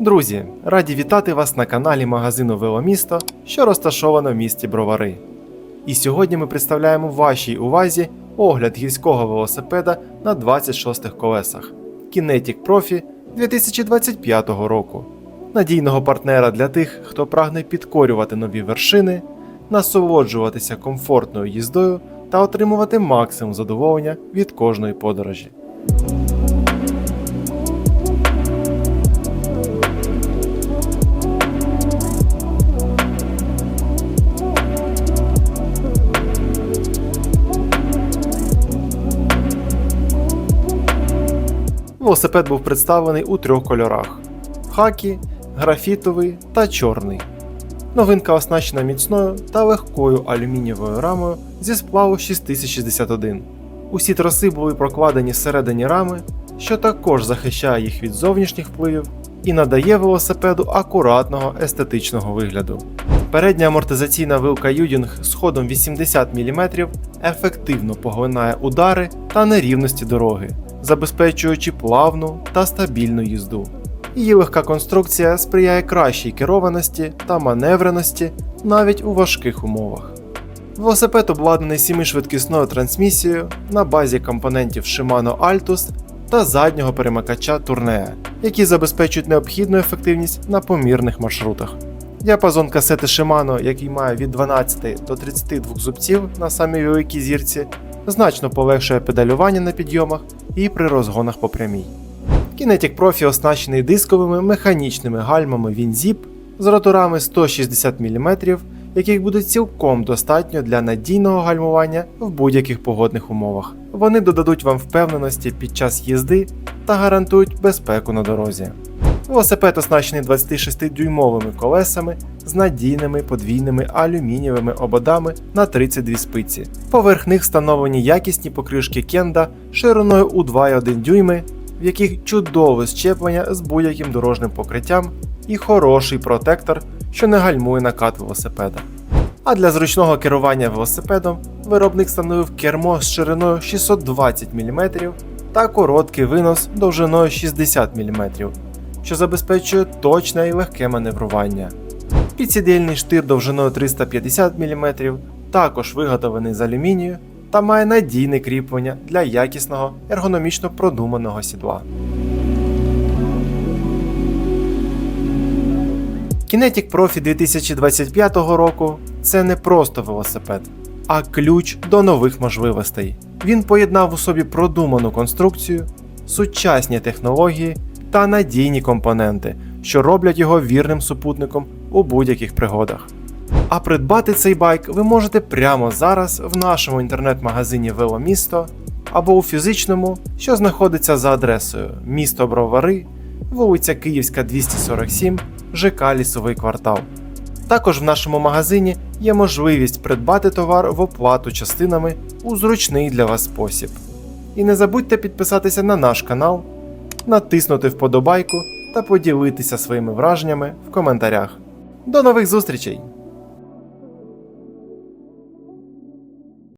Друзі, раді вітати вас на каналі магазину Веломісто, що розташовано в місті Бровари. І сьогодні ми представляємо вашій увазі огляд гірського велосипеда на 26 колесах Kinetic Profi 2025 року. Надійного партнера для тих, хто прагне підкорювати нові вершини, насолоджуватися комфортною їздою та отримувати максимум задоволення від кожної подорожі. Велосипед був представлений у трьох кольорах: хакі, графітовий та чорний. Новинка оснащена міцною та легкою алюмінієвою рамою зі сплаву 6061. Усі троси були прокладені всередині рами, що також захищає їх від зовнішніх впливів і надає велосипеду акуратного естетичного вигляду. Передня амортизаційна вилка Юдінг з ходом 80 мм ефективно поглинає удари та нерівності дороги, забезпечуючи плавну та стабільну їзду. Її легка конструкція сприяє кращій керованості та маневреності навіть у важких умовах. Велосипед обладнаний 7-швидкісною трансмісією на базі компонентів Shimano Altus та заднього перемикача Tourneo, які забезпечують необхідну ефективність на помірних маршрутах. Діапазон касети Shimano, який має від 12 до 32 зубців на самій великій зірці, значно полегшує педалювання на підйомах і при розгонах по прямій. Kinetic Profi оснащений дисковими механічними гальмами WinZip з роторами 160 мм, яких буде цілком достатньо для надійного гальмування в будь-яких погодних умовах. Вони додадуть вам впевненості під час їзди та гарантують безпеку на дорозі. Велосипед оснащений 26-дюймовими колесами з надійними подвійними алюмінієвими ободами на 32 спиці. Поверх них встановлені якісні покришки Кенда шириною у 2,1 дюйми, в яких чудове щеплення з будь-яким дорожнім покриттям і хороший протектор, що не гальмує накат велосипеда. А для зручного керування велосипедом виробник встановив кермо з шириною 620 мм та короткий винос довжиною 60 мм, що забезпечує точне і легке маневрування. Підсідельний штир довжиною 350 мм також виготовлений з алюмінію та має надійне кріплення для якісного ергономічно продуманого сідла. Kinetic Profi 2025 року це не просто велосипед, а ключ до нових можливостей. Він поєднав у собі продуману конструкцію, сучасні технології та надійні компоненти, що роблять його вірним супутником у будь-яких пригодах. А придбати цей байк ви можете прямо зараз в нашому інтернет-магазині Веломісто або у фізичному, що знаходиться за адресою місто Бровари, вулиця Київська, 247, ЖК Лісовий квартал. Також в нашому магазині є можливість придбати товар в оплату частинами у зручний для вас спосіб. І не забудьте підписатися на наш канал, натиснути вподобайку та поділитися своїми враженнями в коментарях. До нових зустрічей!